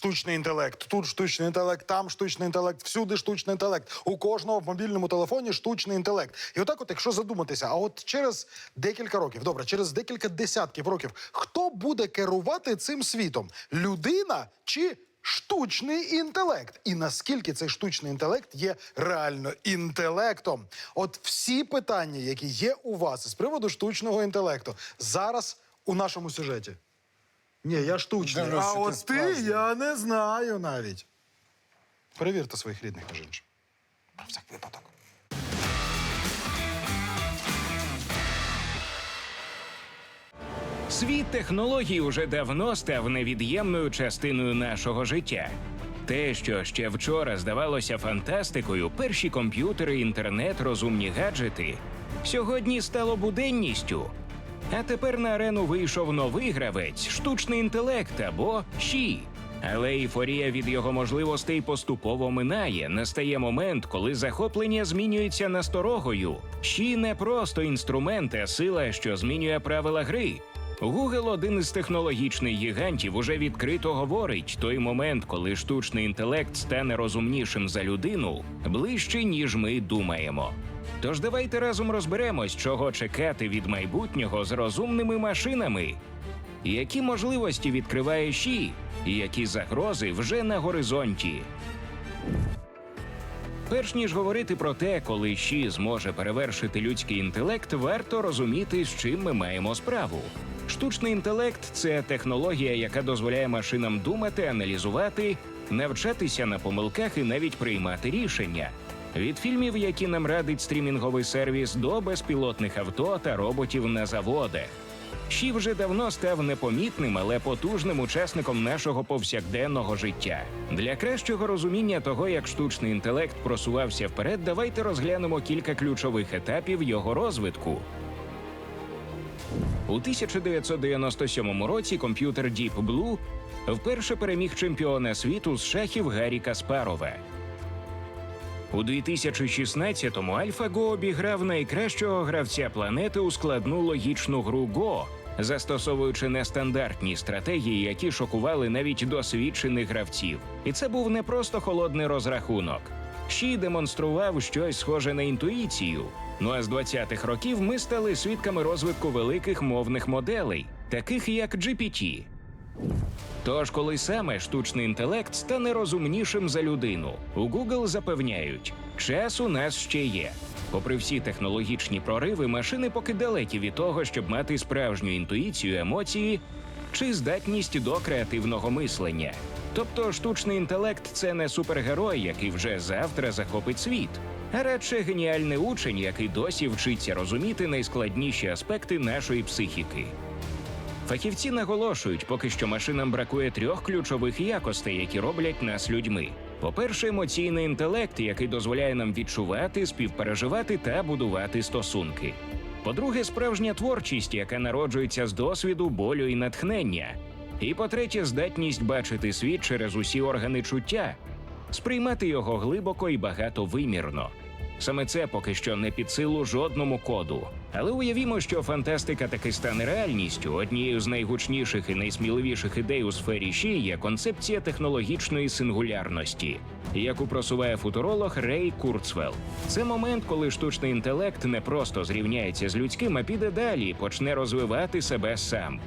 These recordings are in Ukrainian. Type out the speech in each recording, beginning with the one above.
штучний інтелект, тут штучний інтелект, там штучний інтелект, всюди штучний інтелект. У кожного в мобільному телефоні штучний інтелект. І отак, от, якщо задуматися, а от через декілька років, добре, через декілька десятків років, хто буде керувати цим світом? Людина чи штучний інтелект? І наскільки цей штучний інтелект є реально інтелектом? От всі питання, які є у вас з приводу штучного інтелекту, зараз у нашому сюжеті. Ні, я штучний. Дивлюсь, а ти от ти справжній. я не знаю навіть. Перевірте своїх рідних, між іншим. Про всяк випадок. Світ технологій уже давно став невід'ємною частиною нашого життя. Те, що ще вчора здавалося фантастикою, перші комп'ютери, інтернет, розумні гаджети, сьогодні стало буденністю. А тепер на арену вийшов новий гравець штучний інтелект або ЩІ. Але ейфорія від його можливостей поступово минає. Настає момент, коли захоплення змінюється насторогою. ЩІ не просто інструмент, а сила, що змінює правила гри. Google, один із технологічних гігантів, уже відкрито говорить: той момент, коли штучний інтелект стане розумнішим за людину, ближче ніж ми думаємо. Тож давайте разом розберемось, чого чекати від майбутнього з розумними машинами, які можливості відкриває ЩІ, і які загрози вже на горизонті. Перш ніж говорити про те, коли ЩІ зможе перевершити людський інтелект, варто розуміти, з чим ми маємо справу. Штучний інтелект це технологія, яка дозволяє машинам думати, аналізувати, навчатися на помилках і навіть приймати рішення. Від фільмів, які нам радить стрімінговий сервіс, до безпілотних авто та роботів на заводах. Щі вже давно став непомітним, але потужним учасником нашого повсякденного життя. Для кращого розуміння того, як штучний інтелект просувався вперед, давайте розглянемо кілька ключових етапів його розвитку. У 1997 році комп'ютер Deep Blue вперше переміг чемпіона світу з шахів Гаррі Каспарова. У 2016-му AlphaGo обіграв найкращого гравця планети у складну логічну гру Go, застосовуючи нестандартні стратегії, які шокували навіть досвідчених гравців. І це був не просто холодний розрахунок. Ші демонстрував щось схоже на інтуїцію. Ну а з 20-х років ми стали свідками розвитку великих мовних моделей, таких як GPT. Тож, коли саме штучний інтелект стане розумнішим за людину, у Google запевняють, час у нас ще є. Попри всі технологічні прориви, машини поки далекі від того, щоб мати справжню інтуїцію, емоції чи здатність до креативного мислення. Тобто, штучний інтелект це не супергерой, який вже завтра захопить світ, а радше геніальний учень, який досі вчиться розуміти найскладніші аспекти нашої психіки. Фахівці наголошують, поки що машинам бракує трьох ключових якостей, які роблять нас людьми. По-перше, емоційний інтелект, який дозволяє нам відчувати, співпереживати та будувати стосунки. По-друге, справжня творчість, яка народжується з досвіду, болю і натхнення. І по-третє, здатність бачити світ через усі органи чуття, сприймати його глибоко і багатовимірно. Саме це поки що не під силу жодному коду. Але уявімо, що фантастика таки стане реальністю. Однією з найгучніших і найсміливіших ідей у сфері ЩІ є концепція технологічної сингулярності, яку просуває футуролог Рей Курцвелл. Це момент, коли штучний інтелект не просто зрівняється з людським, а піде далі і почне розвивати себе сам.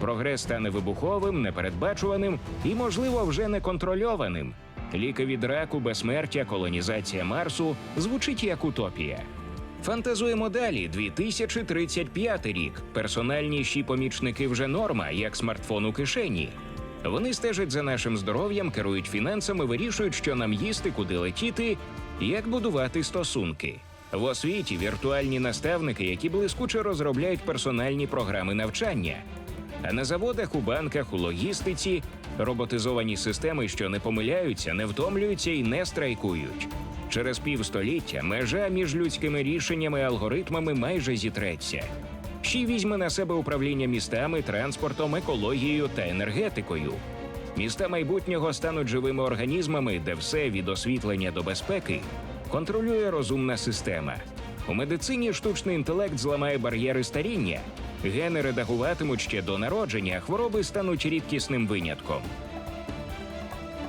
Прогрес стане вибуховим, непередбачуваним і, можливо, вже неконтрольованим. Ліки від раку, безсмертя, колонізація Марсу звучить як утопія. Фантазуємо далі. 2035 рік. Персональніші помічники вже норма, як смартфон у кишені. Вони стежать за нашим здоров'ям, керують фінансами, вирішують, що нам їсти, куди летіти, як будувати стосунки. В освіті віртуальні наставники, які блискуче розробляють персональні програми навчання. А на заводах, у банках, у логістиці роботизовані системи, що не помиляються, не втомлюються і не страйкують. Через півстоліття межа між людськими рішеннями і алгоритмами майже зітреться. Щі візьме на себе управління містами, транспортом, екологією та енергетикою. Міста майбутнього стануть живими організмами, де все від освітлення до безпеки контролює розумна система. У медицині штучний інтелект зламає бар'єри старіння. Гени редагуватимуть ще до народження, хвороби стануть рідкісним винятком.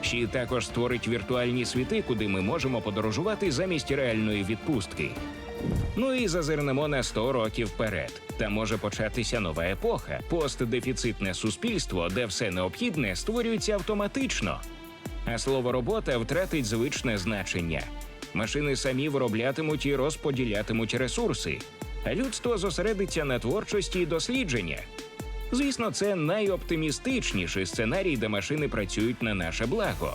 Ші також створить віртуальні світи, куди ми можемо подорожувати замість реальної відпустки. Ну і зазирнемо на 100 років вперед. Та може початися нова епоха, постдефіцитне суспільство, де все необхідне створюється автоматично. А слово робота втратить звичне значення. Машини самі вироблятимуть і розподілятимуть ресурси, людство зосередиться на творчості і дослідження. Звісно, це найоптимістичніший сценарій, де машини працюють на наше благо.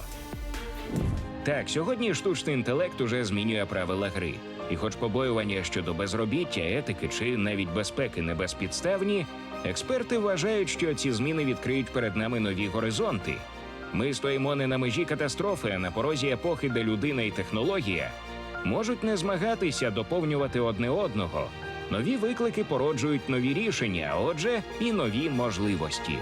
Так, сьогодні штучний інтелект уже змінює правила гри. І хоч побоювання щодо безробіття, етики чи навіть безпеки не безпідставні, експерти вважають, що ці зміни відкриють перед нами нові горизонти. Ми стоїмо не на межі катастрофи, а на порозі епохи, де людина і технологія можуть не змагатися, доповнювати одне одного. Нові виклики породжують нові рішення, а отже, і нові можливості.